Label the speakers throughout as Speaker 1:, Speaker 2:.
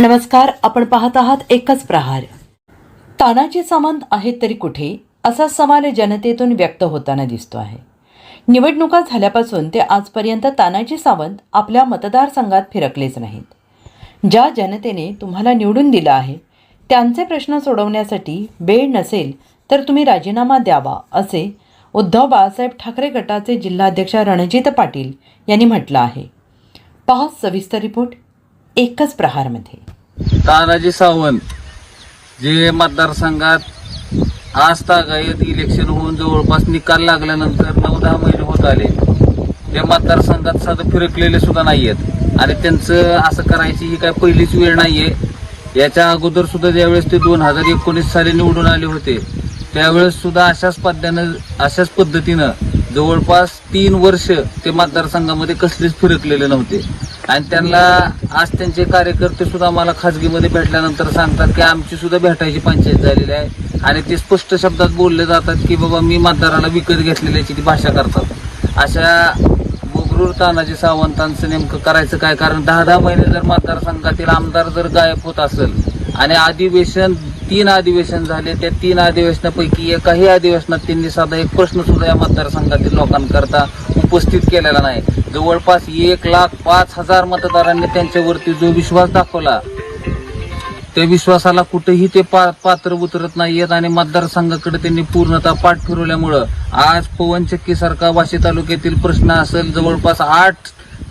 Speaker 1: नमस्कार आपण पाहत आहात एकच प्रहार. तानाजी सामंत आहेत तरी कुठे? असा सवाल जनतेतून व्यक्त होताना दिसतो आहे. निवडणुका झाल्यापासून ते आजपर्यंत तानाजी सावंत आपल्या मतदारसंघात फिरकलेच नाहीत. ज्या जनतेने तुम्हाला निवडून दिलं आहे त्यांचे प्रश्न सोडवण्यासाठी वेळ नसेल तर तुम्ही राजीनामा द्यावा असे उद्धव बाळासाहेब ठाकरे गटाचे जिल्हाध्यक्ष रणजित पाटील यांनी म्हटलं आहे. पहा सविस्तर रिपोर्ट. एकच प्रहारमध्ये
Speaker 2: तानाजी सावंत जे मतदारसंघात आज तागायत इलेक्शन होऊन जवळपास निकाल लागल्यानंतर नऊ दहा महिने होत आले. ते मतदारसंघात साधं फिरकलेले सुद्धा नाही आहेत आणि त्यांचं असं करायची ही काय पहिलीच वेळ नाही आहे याच्या अगोदर सुद्धा ज्यावेळेस ते दोन हजार एकोणीस साली निवडून आले होते त्यावेळेस सुद्धा अशाच पद्धतीनं अशाच पद्धतीनं जवळपास तीन वर्ष ते मतदारसंघामध्ये कसलेच फिरकलेले नव्हते. आणि त्यांना आज त्यांचे कार्यकर्ते सुद्धा आम्हाला खाजगीमध्ये भेटल्यानंतर सांगतात की आमची सुद्धा भेटायची पंचायत झालेली आहे. आणि ते स्पष्ट शब्दात बोलले जातात की बाबा मी मतदाराला विकत घेतलेल्याची ती भाषा करतात. अशा बुगरूर तानाजी सावंतांचं नेमकं करायचं काय? कारण दहा दहा महिने जर मतदारसंघातील आमदार जर गायब होत असेल आणि अधिवेशन तीन अधिवेशन झाले त्या तीन अधिवेशनापैकी एकाही अधिवेशनात त्यांनी साधा एक प्रश्न सुद्धा या मतदारसंघातील लोकांकरता उपस्थित केलेला नाही. जवळपास एक लाख पाच हजार मतदारांनी त्यांच्यावरती जो विश्वास दाखवला त्या विश्वासाला कुठेही ते पा- पात्र उतरत नाहीयेत आणि मतदारसंघाकडे त्यांनी पूर्णतः पाठ फिरवल्यामुळं आज पवनचक्की सारखा वाशी तालुक्यातील प्रश्न असेल जवळपास आठ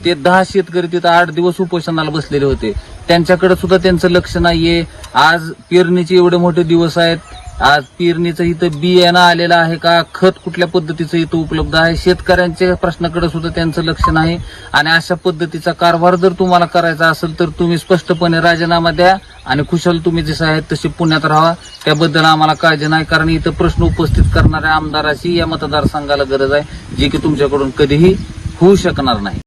Speaker 2: ते दहा शेतकरी तिथं आठ दिवस उपोषणाला बसलेले होते. त्यांच्याकडे सुद्धा त्यांचं लक्ष नाहीये. आज पेरणीचे एवढे मोठे दिवस आहेत. आज पेरणीचं इथं बियाणं आलेलं आहे का? खत कुठल्या पद्धतीचं इथं उपलब्ध आहे? शेतकऱ्यांच्या प्रश्नाकडे सुद्धा त्यांचं लक्ष नाही. आणि अशा पद्धतीचा कारभार जर तुम्हाला करायचा असेल तर तुम्ही स्पष्टपणे राजीनामा द्या आणि खुशाल तुम्ही जसे आहेत तसे पुण्यात राहा. त्याबद्दल आम्हाला काळजी नाही कारण इथं प्रश्न उपस्थित करणाऱ्या आमदाराची या मतदारसंघाला गरज आहे जी की तुमच्याकडून कधीही होऊ शकणार नाही.